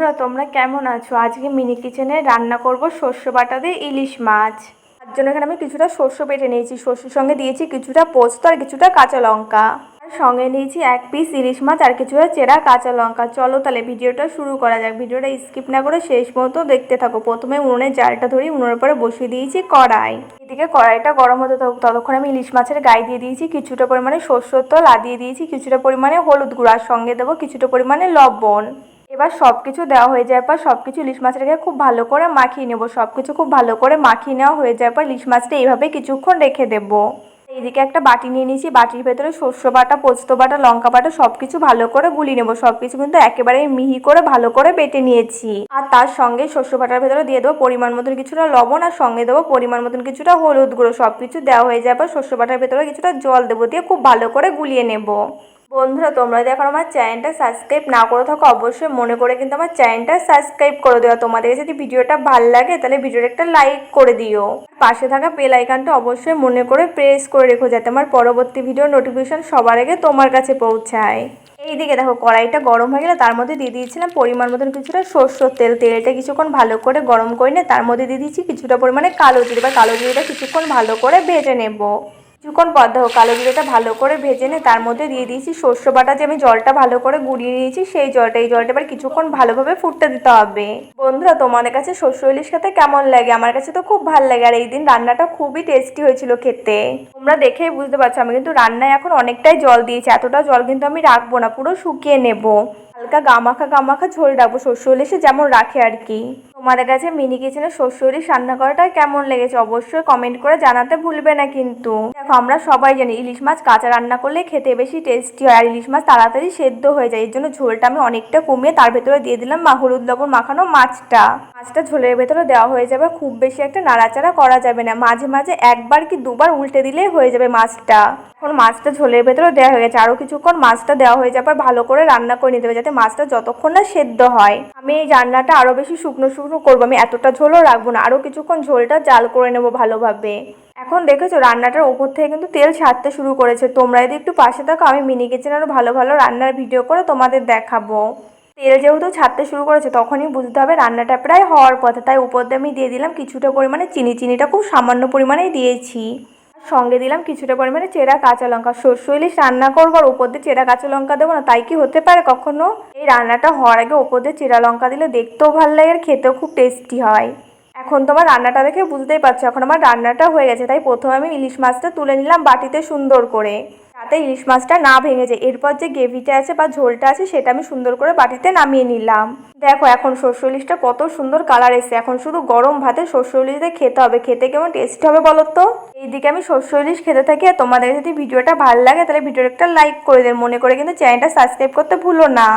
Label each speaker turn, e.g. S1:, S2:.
S1: বন্ধুরা, তোমরা কেমন আছো? আজকে মিনি কিচেনে রান্না করব শস্য বাটা দিয়ে ইলিশ মাছ। তার জন্য এখানে আমি কিছুটা শস্য বেটে নিয়েছি। শস্যের সঙ্গে দিয়েছি কিছুটা পোস্ত আর কিছুটা কাঁচা লঙ্কা। আর সঙ্গে নিয়েছি এক পিস ইলিশ মাছ আর কিছুটা চেরা কাঁচা লঙ্কা। চলো তাহলে ভিডিওটা শুরু করা যাক। ভিডিওটা স্কিপ না করে শেষ পর্যন্ত দেখতে থাকো। প্রথমে উনুনের জালটা ধরি উনুনের পরে বসিয়ে দিয়েছি কড়াই। এদিকে কড়াইটা গরম হতে থাকুক। ততক্ষণ আমি ইলিশ মাছের গায়ে দিয়ে দিয়েছি কিছুটা পরিমাণে সর্ষের তেল। আর দিয়ে দিয়েছি কিছুটা পরিমাণে হলুদ গুঁড়ো। আর সঙ্গে দেবো কিছুটা পরিমাণে লবণ। এবার সব কিছু দেওয়া হয়ে যাওয়ার পর সব কিছু ইলিশ মাছটাকে খুব ভালো করে মাখিয়ে নেব। সব কিছু খুব ভালো করে মাখিয়ে নেওয়া হয়ে যাওয়ার পর ইলিশ মাছটা এইভাবে কিছুক্ষণ রেখে দেবো। এইদিকে একটা বাটি নিয়ে নিয়েছি, বাটির ভেতরে শস্য বাটা, পোস্ত বাটা, লঙ্কা বাটা সব কিছু ভালো করে গুলিয়ে নেব। সব কিছু কিন্তু একেবারে মিহি করে ভালো করে বেটে নিয়েছি। আর তার সঙ্গে শস্য বাটার ভেতরে দিয়ে দেবো পরিমাণ মতন কিছুটা লবণ আর সঙ্গে দেবো পরিমাণ মতন কিছুটা হলুদ গুঁড়ো। সব কিছু দেওয়া হয়ে পর শস্য বাটার ভেতরে কিছুটা জল দেবো দিয়ে খুব ভালো করে গুলিয়ে নেব। বন্ধুরা, তোমরা যদি এখন আমার চ্যানেলটা সাবস্ক্রাইব না করে থাকো, অবশ্যই মনে করে কিন্তু আমার চ্যানেলটা সাবস্ক্রাইব করে দেওয়া তোমাদের যদি ভিডিওটা ভালো লাগে, তাহলে ভিডিওটা একটা লাইক করে দিও। পাশে থাকা বেল আইকনটা অবশ্যই মনে করে প্রেস করে রেখো, যাতে আমার পরবর্তী ভিডিও নোটিফিকেশন সবার আগে তোমার কাছে পৌঁছায়। এইদিকে দেখো, কড়াইটা গরম হয়ে গেলে তার মধ্যে দিয়ে দিয়েছিলাম পরিমাণ মতন কিছুটা সর্ষের তেল। তেলটা কিছুক্ষণ ভালো করে গরম করে নিয়ে তার মধ্যে দিয়ে দিয়েছি কিছুটা পরিমাণে কালো জিরে। বা কালো জিরেটা কিছুক্ষণ ভালো করে ভেজে নেব। কিছুক্ষণ পর দেখো কালো জিরেটা ভালো করে ভেজে নিয়ে তার মধ্যে দিয়ে দিয়েছি শস্য বাটা যে আমি জলটা ভালো করে গুঁড়িয়ে নিয়েছি, সেই জলটা, এই জলটা এবার কিছুক্ষণ ভালোভাবে ফুটতে দিতে হবে। বন্ধুরা, তোমাদের কাছে শস্য ইলিশ খেতে কেমন লাগে? আমার কাছে তো খুব ভালো লাগে, আর এই দিন রান্নাটা খুবই টেস্টি হয়েছিল খেতে। তোমরা দেখেই বুঝতে পারছ, আমি কিন্তু রান্নায় এখন অনেকটাই জল দিয়েছি, এতটা জল কিন্তু আমি রাখব না, পুরো শুকিয়ে নেব। হালকা গামাখা গামাখা ঝোল রাখব শস্য ইলিশে, যেমন রাখে আর কি। তোমাদের কাছে মিনি কিচেনে ইলিশ রান্না করাটা কেমন লেগেছে অবশ্যই কমেন্ট করে জানাতে ভুলবে না কিন্তু। দেখো, আমরা সবাই জানি ইলিশ মাছ কাঁচা রান্না করলে খেতে বেশি টেস্টি হয় আর ইলিশ মাছ তাড়াতাড়ি সেদ্ধ হয়ে যায়। এর জন্য ঝোলটা আমি অনেকটা কমিয়ে তার ভেতরে দিয়ে দিলাম হলুদ লবণ মাখানো মাছটা। মাছটা ঝোলের ভেতরে দেওয়া হয়ে যাবে। খুব বেশি একটা নাড়াচাড়া করা যাবে না। মাঝে মাঝে একবার কি দুবার উল্টে দিলেই হয়ে যাবে মাছটা। এখন মাছটা ঝোলের ভেতরে দেওয়া হয়ে গেছে। আরও কিছুক্ষণ মাছটা দেওয়া হয়ে যাবার ভালো করে রান্না করে নিতে হবে যাতে মাছটা যতক্ষণ না সেদ্ধ হয়। আমি এই রান্নাটা আরও বেশি শুকনো শুকনো করব। আমি এতটা ঝোলও রাখব না। আরও কিছুক্ষণ ঝোলটা জাল করে নেব ভালোভাবে। এখন দেখেছ রান্নাটার ওপর থেকে কিন্তু তেল ছাড়তে শুরু করেছে। তোমরা যদি একটু পাশে থাকো, আমি মিনি কিচেন আরও ভালো ভালো রান্নার ভিডিও করে তোমাদের দেখাবো। তেল যেহেতু ছাড়তে শুরু করেছে, তখনই বুঝতে হবে রান্নাটা প্রায় হওয়ার পথে। তাই উপর দিয়ে আমি দিয়ে দিলাম কিছুটা পরিমাণে চিনি। চিনিটা খুব সামান্য পরিমাণেই দিয়েছি। সঙ্গে দিলাম কিছুটা পরিমাণে চেরা কাঁচা লঙ্কা। শস্য ইলিশ রান্না করব আর উপর দিয়ে চেরা কাঁচা লঙ্কা দেবো না, তাই কি হতে পারে কখনো? এই রান্নাটা হওয়ার আগে উপর দিয়ে চেরা লঙ্কা দিলে দেখতেও ভালো লাগে আর খেতেও খুব টেস্টি হয়। এখন তোমার রান্নাটা দেখে বুঝতেই পারছ, এখন আমার রান্নাটা হয়ে গেছে, তাই প্রথমে আমি ইলিশ মাছটা তুলে নিলাম বাটিতে সুন্দর করে। যাতে ইলিশ মাছটা না ভেঙে যায়, এরপর যে গ্রেভিটা আছে বা ঝোলটা আছে সেটা আমি সুন্দর করে বাটিতে নামিয়ে নিলাম। দেখো এখন শস্য ইলিশটা কত সুন্দর কালার এসছে, এখন শুধু গরম ভাতে শস্য ইলিশ খেতে হবে, খেতে কেমন টেস্ট হবে বলো তো? এইদিকে আমি শস্য ইলিশ খেতে থাকি, আর তোমাদের যদি ভিডিওটা ভালো লাগে তাহলে ভিডিওটা একটা লাইক করে দেন মনে করে কিন্তু চ্যানেলটা সাবস্ক্রাইব করতে ভুলো না।